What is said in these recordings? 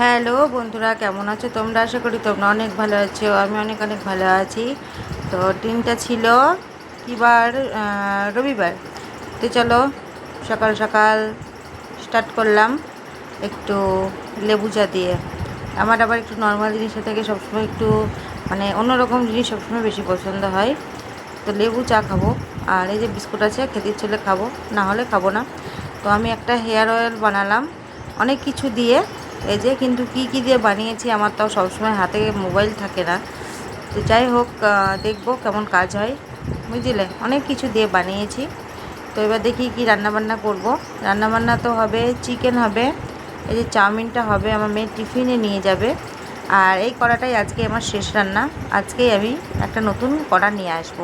Hello বন্ধুরা, কেমন আছো তোমরা? আশা করি তোমরা অনেক ভালো আছো, আমি অনেক অনেক ভালো আছি। তো দিনটা ছিল কিবার রবিবার। তো চলো, সকাল সকাল স্টার্ট করলাম একটু লেবু চা দিয়ে। আমার আবার একটু নর্মাল জিনিসের থেকে, সবসময় একটু মানে অন্যরকম জিনিস সবসময় বেশি পছন্দ হয়। তো লেবু চা খাব, আর এই যে বিস্কুট আছে, খেতে ইচ্ছে খাব, না হলে খাব না। তো আমি একটা হেয়ার অয়েল বানালাম, অনেক কিছু দিয়ে এই যে কিন্তু কি কি দিয়ে বানিয়েছি, আমার তাও সবসময় হাতে মোবাইল থাকে না। তো যাই হোক দেখব কেমন কাজ হয়। বুঝলে? অনেক কিছু দিয়ে বানিয়েছি। তো এবার দেখি কি রান্না বান্না করব। রান্না বান্না তো হবে চিকেন হবে, এই যে চাউমিনটা হবে, আমার মেয়ে টিফিনে নিয়ে যাবে। আর এই কড়াটাই আজকে আমার শেষ রান্না। আজকেই আমি একটা নতুন কড়া নিয়ে আসব।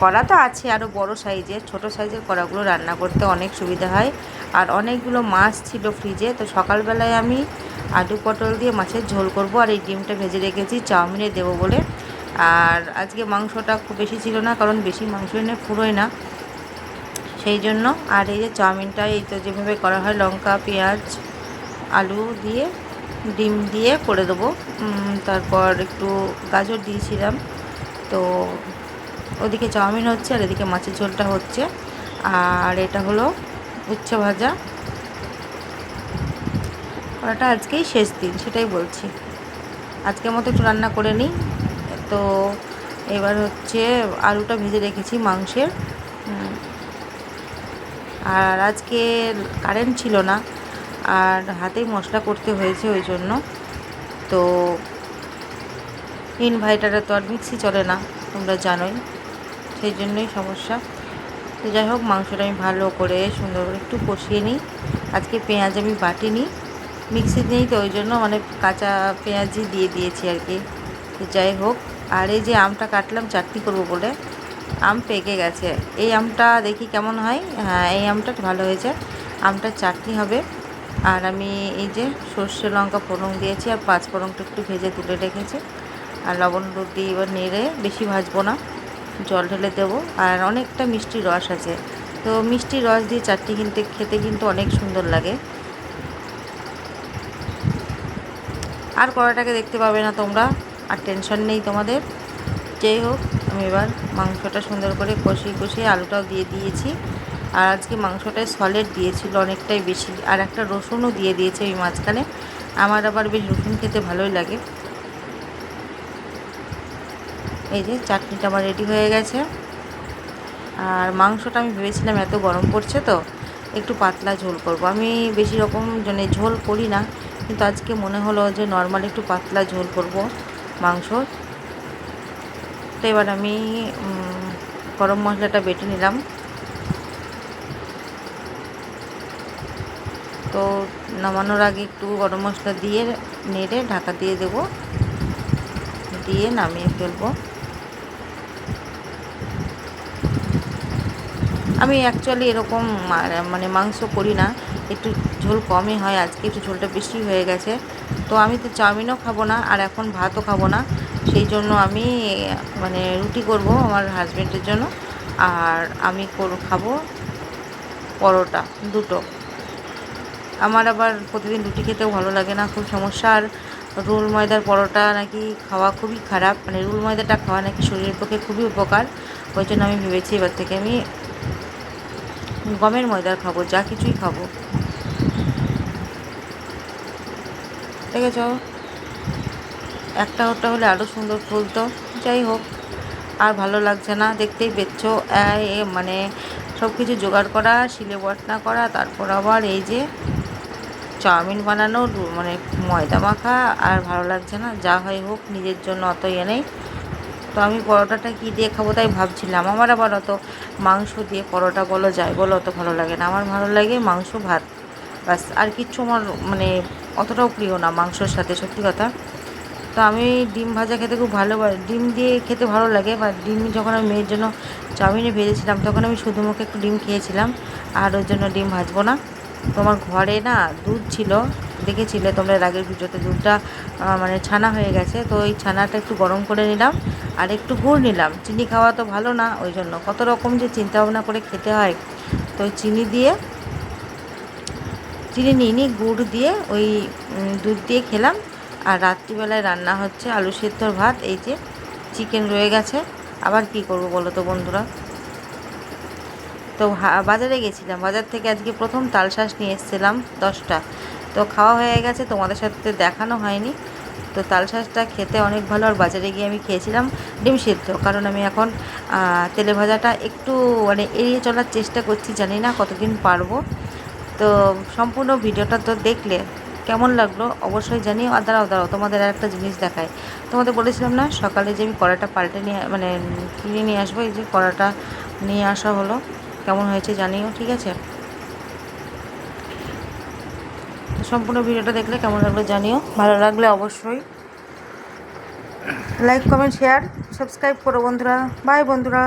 কড়া তো আছে আরও বড় সাইজের, ছোট সাইজের কড়াগুলো রান্না করতে অনেক সুবিধা হয়। আর অনেকগুলো মাছ ছিল ফ্রিজে, তো সকালবেলায় আমি আলু পটল দিয়ে মাছের ঝোল করব আর এই ডিমটা ভেজে রেখেছি, চাউমিনে দেবো বলে। আর আজকে মাংসটা খুব বেশি ছিল না, কারণ বেশি মাংস এনে ফুরোয় না। সেই জন্য, আর এই যে চাউমিনটা, এই তো যেভাবে করা হয়, লঙ্কা, পেঁয়াজ, আলু দিয়ে, ডিম দিয়ে করে দেবো। তারপর একটু গাজর দিয়েছিলাম, তো ওদিকে চাউমিন হচ্ছে আর এদিকে মাছের ঝোলটা হচ্ছে। আর এটা হলো উচ্ছে ভাজা। করাটা আজকেই শেষ দিন, সেটাই বলছি। আজকের মতো একটু রান্না করে নিই। তো এবার হচ্ছে আলুটা ভেজে রেখেছি মাংসের। আর আজকে কারেন্ট ছিল না, আর হাতেই মশলা করতে হয়েছে ওই জন্য। তো ইনভার্টারে তো আর মিক্সি চলে না, তোমরা জানোই। সেই জন্যই সমস্যা। তো যাই হোক, মাংসটা আমি ভালো করে সুন্দর করে একটু কষিয়ে নিই। আজকে পেঁয়াজ আমি বাটিনি, মিক্সি নেই তো, ওই জন্য মানে কাঁচা পেঁয়াজই দিয়ে দিয়েছি আর কি। তো যাই হোক, আর এই যে আমটা কাটলাম, চাটনি করব বলে, আম পেকে গেছে। এই আমটা দেখি কেমন হয়। হ্যাঁ এই আমটা ভালো হয়েছে। আমটা চাটনি হবে। আর আমি এই যে সর্ষে লঙ্কা ফোড়ন দিয়েছি, আর পাঁচ ফোড়নটা একটু ভেজে তুলে রেখেছি। আর লবণ হলুদ দিয়ে এবার নেড়ে বেশি ভাজবো না। জল ঢেলে দেবো। আর অনেকটা মিষ্টি রস আছে। তো মিষ্টি রস দিয়ে চাটনি কিনতে, খেতে কিন্তু অনেক সুন্দর লাগে। আর কড়াটাকে দেখতে পাবে না তোমরা, আর টেনশন নেই তোমাদের। যাই হোক, আমি এবার মাংসটা সুন্দর করে কষিয়ে কষিয়ে আলুটাও দিয়ে দিয়েছি। আর আজকে মাংসটায় সলিড দিয়েছিল অনেকটাই বেশি, আর একটা রসুনও দিয়ে দিয়েছে ওই মাঝখানে। আমার আবার বেশ রসুন খেতে ভালোই লাগে। এই যে চাটনিটা আমার রেডি হয়ে গেছে। আর মাংসটা আমি ভেবেছিলাম এত গরম পড়ছে তো, একটু পাতলা ঝোল করব। আমি বেশি রকম মানে ঝোল করি না, কিন্তু আজকে মনে হলো যে নর্মাল একটু পাতলা ঝোল করব মাংস। তো এবার আমি গরম মশলাটা বেটে নিলাম। তো নামানোর আগে একটু গরম মশলা দিয়ে নেড়ে ঢাকা দিয়ে দেবো। দিয়ে নামিয়ে ফেলব। আমি অ্যাকচুয়ালি এরকম মানে মাংস করি না। একটু ঝোল কমই হয় আজকে, একটু ঝোলটা বেশি হয়ে গেছে। তো আমি তো চাউমিনও খাব না, আর এখন ভাতও খাব না। সেই জন্য আমি মানে রুটি করব আমার হাজব্যান্ডের জন্য, আর আমি খাব পরোটা, দুটো। আমার আবার প্রতিদিন রুটি খেতেও ভালো লাগে না, খুব সমস্যা। আর রোল ময়দার পরোটা নাকি খাওয়া খুবই খারাপ মানে রোল ময়দাটা খাওয়া নাকি শরীরের পক্ষে খুবই উপকার। ওই জন্য আমি ভেবেছি এবার থেকে আমি গমের ময়দার খাব, যা কিছুই খাব। দেখেছ একটা ওটা হলে আরও সুন্দর ফুলতো যাই হোক। আর ভালো লাগছে না, দেখতেই পেচ্ছ মানে সব কিছু জোগাড় করা, শিলে বটনা করা, তারপর আবার এই যে চাউমিন বানানো মানে ময়দা মাখা, আর ভালো লাগছে না। যা হয় হোক, নিজের জন্য অত ইয়ে নেই। তো আমি পরোটাটা কী দিয়ে খাব তাই ভাবছিলাম। আমার আবার অত মাংস দিয়ে পরোটা বলো যায় বলো, অত ভালো লাগে না। আমার ভালো লাগে মাংস, ভাত। ব্যাস, আর কিচ্ছু আমার মানে অতটাও প্রিয় না মাংসর সাথে, সত্যি কথা। তো আমি ডিম ভাজা খেতে খুব ভালো ডিম দিয়ে খেতে ভালো লাগে, বা ডিম যখন আমি মেয়ের জন্য চাউমিনে ভেজেছিলাম, তখন আমি শুধু মুখে একটু ডিম খেয়েছিলাম, আর ওর জন্য ডিম ভাজবো না। তোমার ঘরে না দুধ ছিল, দেখেছিলে তোমরা আগের ভিডিওতে দুধটা মানে ছানা হয়ে গেছে, তো ওই ছানাটা একটু গরম করে নিলাম আর একটু গুড় নিলাম। চিনি খাওয়া তো ভালো না, ওই জন্য। কত রকম যে চিন্তা ভাবনা করে খেতে হয়। তো চিনি দিয়ে, চিনি নিইনি গুড় দিয়ে ওই দুধ দিয়ে খেলাম। আর রাত্রিবেলায় রান্না হচ্ছে আলু সেদ্ধর ভাত। এই যে চিকেন রয়ে গেছে। আবার কি করব বলো তো বন্ধুরা? তো বাজারে গেছিলাম। বাজার থেকে আজকে প্রথম তালশাঁস নিয়ে এসেছিলাম দশটা। তো খাওয়া হয়ে গেছে, তোমাদের সাথে দেখানো হয়নি। তো তালশাঁসটা খেতে অনেক ভালো, আর বাজারে গিয়ে আমি খেয়েছিলাম ডিম সিদ্ধ। কারণ আমি এখন তেলে ভাজাটা একটু মানে এড়িয়ে চলার চেষ্টা করছি, জানি না কতদিন পারব। তো সম্পূর্ণ ভিডিওটা তো দেখলে কেমন লাগল অবশ্যই জানিও দাঁড়াও দাঁড়াও, তোমাদের আর একটা জিনিস দেখায় তোমাদের বলেছিলাম না, সকালে যে আমি কড়াটা পাল্টে নিয়ে মানে কিনে নিয়ে আসব, এই যে কড়াটা নিয়ে আসা হলো, কেমন হয়েছে জানিও, ঠিক আছে তো সম্পূর্ণ ভিডিওটা দেখলে কেমন লাগল জানিও। ভালো লাগলে অবশ্যই লাইক কমেন্ট শেয়ার সাবস্ক্রাইব করো বন্ধুরা। বাই বন্ধুরা।